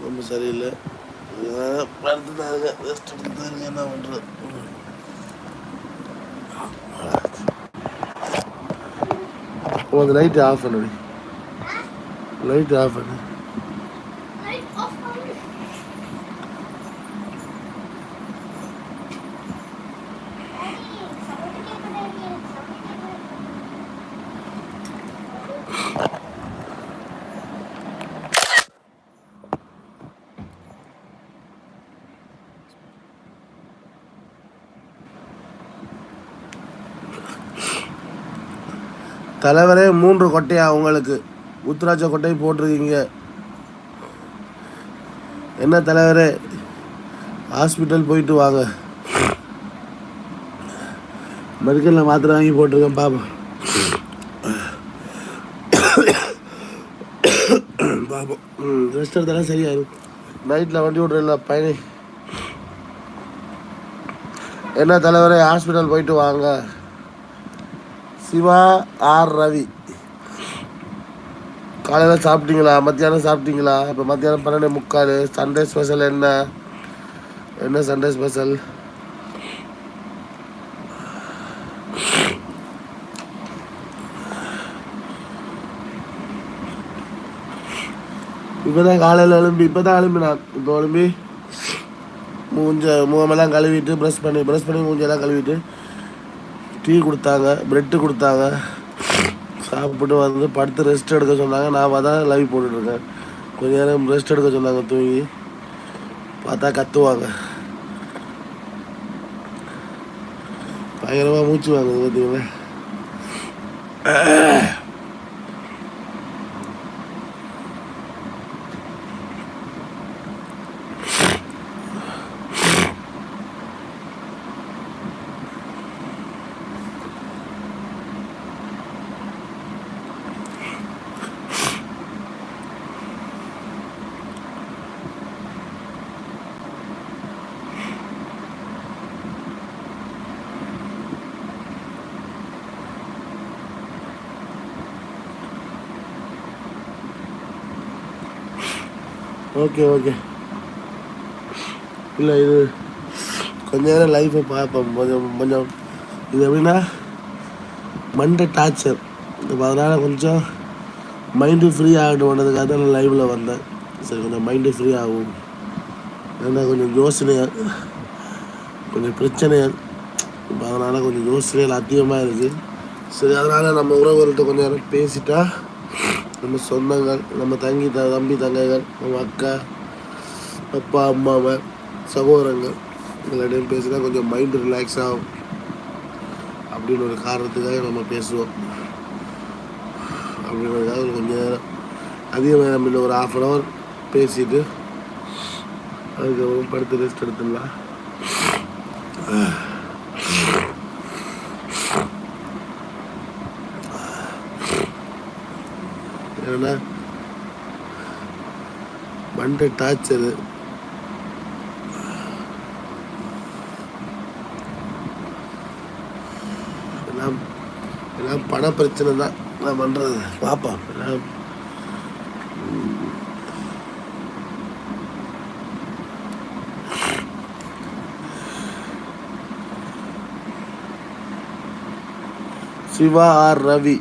ரொம்ப சரியில்லை படுத்துட்டாருங்க ரெஸ்ட் எடுத்துட்டாருங்க என்ன பண்ணுறது அந்த லைட் ஆஃப் பண்ணு லைட் ஆஃப் பண்ணு தலைவரே மூன்று கொட்டையா உங்களுக்கு? உத்ராட்ச கொட்டை போட்டிருக்கீங்க. என்ன தலைவரே? ஹாஸ்பிட்டல் போயிட்டு வாங்க. மெடிக்கலில் மாத்திரை வாங்கி போட்டிருக்கேன் பாப்பா பாப்போம். ரெஸ்ட் எடுத்தாலும் சரியாயிரும். நைட்டில் வண்டி விட்றல பயணி. என்ன தலைவரே? ஹாஸ்பிட்டல் போயிட்டு வாங்க. சிவா ஆர் ரவி. காலையில் சாப்பிட்டீங்களா? மத்தியானம் சாப்பிட்டீங்களா? இப்போ மத்தியானம் பன்னெண்டு முக்கால். சண்டே ஸ்பெஷல் என்ன? என்ன சண்டே ஸ்பெஷல்? இப்போ தான் காலையில் எழும்பி இப்போ தான் எழும்பினான். இப்போ எழும்பி மூஞ்ச முகமெல்லாம் கழுவிட்டு ப்ரஷ் பண்ணி ப்ரஷ் பண்ணி மூஞ்செல்லாம் கழுவிட்டு டீ கொடுத்தாங்க ப்ரெட்டு கொடுத்தாங்க. சாப்பிட்டு வந்து படுத்து ரெஸ்ட் எடுக்க சொன்னாங்க. நான் தான் லைவ் போட்டுட்ருக்கேன் கொஞ்ச நேரம் ரெஸ்ட் எடுக்க சொன்னாங்க தூங்கி. பார்த்தா கத்துவாங்க. பயங்கரமாக மூச்சு வாங்குது பார்த்தீங்களா ஓகே ஓகே இல்லை இது கொஞ்ச நேரம் லைஃப்பை பார்ப்போம். கொஞ்சம் கொஞ்சம் இது எப்படின்னா மண்டை டார்ச்சர் இப்போ அதனால் கொஞ்சம் மைண்டு ஃப்ரீ ஆகணுன்றதுக்காக தான் நான் லைவில் வந்தேன். சரி கொஞ்சம் மைண்டு ஃப்ரீ ஆகும். ஏன்னா கொஞ்சம் யோசனையாக கொஞ்சம் பிரச்சனையாக இப்போ அதனால் கொஞ்சம் யோசனைகள் அதிகமாக இருக்குது சரி அதனால் நம்ம உறவுகள்கிட்ட கொஞ்சம் நேரம் பேசிட்டா நம்ம சொந்தங்கள் நம்ம தங்கி த தம்பி தங்கைகள் நம்ம அக்கா அப்பா அம்மாவை சகோதரங்கள் எல்லாத்தையும் பேசினா கொஞ்சம் மைண்டு ரிலாக்ஸ் ஆகும். அப்படின்னு ஒரு காரணத்துக்காக நம்ம பேசுவோம். அப்படின்றதுக்காக கொஞ்சம் நேரம். அதிகமாக நம்ம இன்னும் ஒரு ஆஃப் அன் ஹவர் பேசிட்டு அதுக்கப்புறம் படுத்து ரெஸ்ட் எடுத்துடலாம். ஏன்னா மண்டை டார்ச்சரு. எல்லாம் எல்லாம் பண பிரச்சனை தான். நான் பண்ணுறது பார்ப்போம் எல்லாம். சிவா ஆர் ரவி.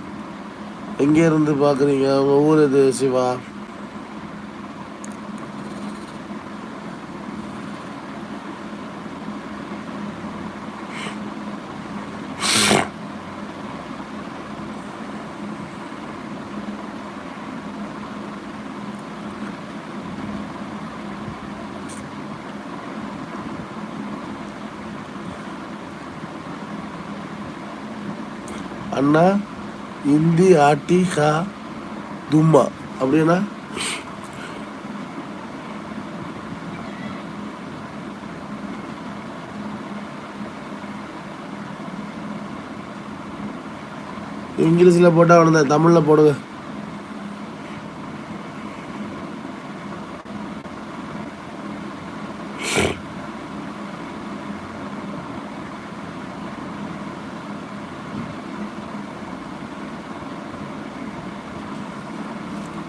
எங்கே இருந்து பார்க்குறீங்க? உங்கள் ஊர் எது சிவா? அண்ணா? இந்தி ஆட்டி ஹா தும்மா. அப்படின்னா இங்கிலீஷில் போட்டால் அவனை தமிழில் போடுங்க.